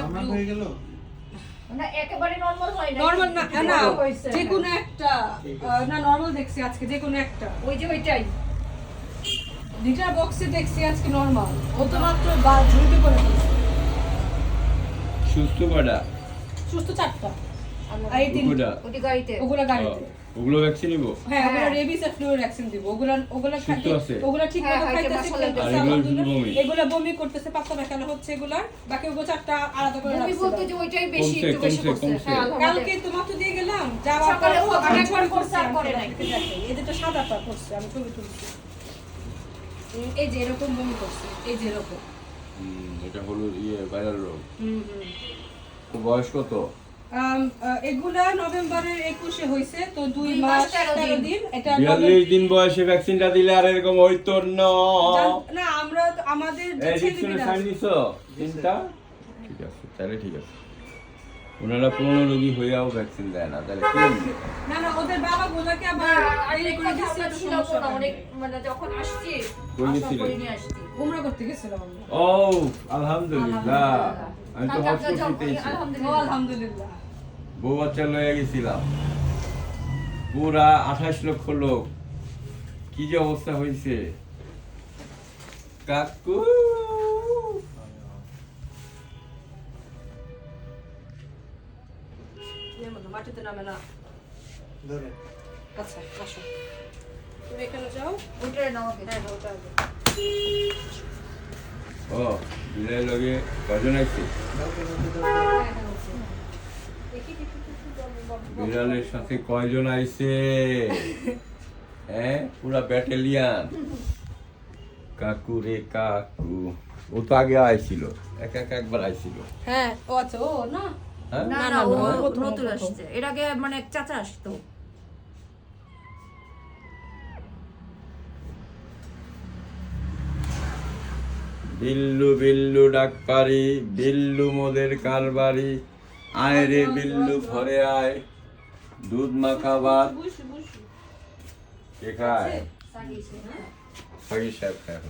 একটা ব্লু হয়ে গেল? না একেবারে নরমাল হয় না নরমাল না না যে কোনো একটা না নরমাল দেখছি আজকে যে কোনো একটা। ওই যে ওইটাই। লিটার বক্সে দেখছি আজকে নরমাল ও তো মাত্র বা করে সুস্থ চারটা। এই তিন কুকুরটা গাড়িতে। ওগুলা গাড়িতে। ওগুলো ভ্যাকসিন নিব? হ্যাঁ ওগুলা রেবিস আর ফ্লু ভ্যাকসিন দিব। ওগুলা ওগুলা খাইতে আছে? ঠিক মতো খাইতেছে মশলা খেলতেছে, আর এগুলো বমি? করতেছে পাত্তা দেখানো হচ্ছে এগুলার বাকি ওগুলো চারটা আলাদা করে আমি বলতে যে ওইটাই বেশি একটু বেশি করছে। কালকে তোমার তো দিয়ে গেলাম যাওয়ার সকালে ও আমি একবার করছে আর করে নাই। এদের তো সাদাটা করছে আমি ছবি তুলছি। এই যে এরকম বমি করছে এই যে এরকম। এটা হলো ইয়ে ভাইরাল রোগ। হুম হুম। বয়স কত? এগুলা নভেম্বরের একুশে হয়েছে তো দুই মাস তেরো দিন। এটা বিয়াল্লিশ দিন বয়সে ভ্যাকসিনটা দিলে আর এরকম হইতো না। না আমরা আমাদের ঠিক আছে তাহলে ঠিক আছে। ওনারা পুরনো রোগী হইয়াও ভ্যাকসিন দেয় না তাহলে কি না না ওদের বাবা গুলোকে আবার দেরি করে তো সমস্যা না অনেক মানে যখন আসছি কই নিয়ে আসছি। উমরা করতে গেছিলাম ও আলহামদুলিল্লাহ। আমি তো হজ করতে আলহামদুলিল্লাহ। আলহামদুলিল্লাহ। বউ বাচ্চা লয়ে গেছিলাম। পুরা আঠাশ লক্ষ লোক। কি যে অবস্থা হয়েছে কাকু! এর মধ্যে মাটিতে নামে না। ধরে। আচ্ছা আসো। তুমি এখানে যাও। ওইটার নাও আগে। হ্যাঁ হ্যাঁ ওটা আগে। ও বিলাই লগে আইছে। বিড়ালের সাথে কয়জন আইছে? হ্যাঁ পুরা ব্যাটালিয়ান। কাকু রে কাকু। ও তো আগে আইছিল। এক এক একবার আইছিল। হ্যাঁ ও আচ্ছা ও না? না না, না ও নতুন আসছে। এর আগে মানে এক চাচা আসতো। বিল্লু বিল্লু ডাক পারি বিল্লু মোদের কারবারি আয় রে বিল্লু ঘরে আয়। দুধ মাখা ভাত। কে খায়? সাগিয়েছে, হ্যাঁ? সাগি সাহেব খায়।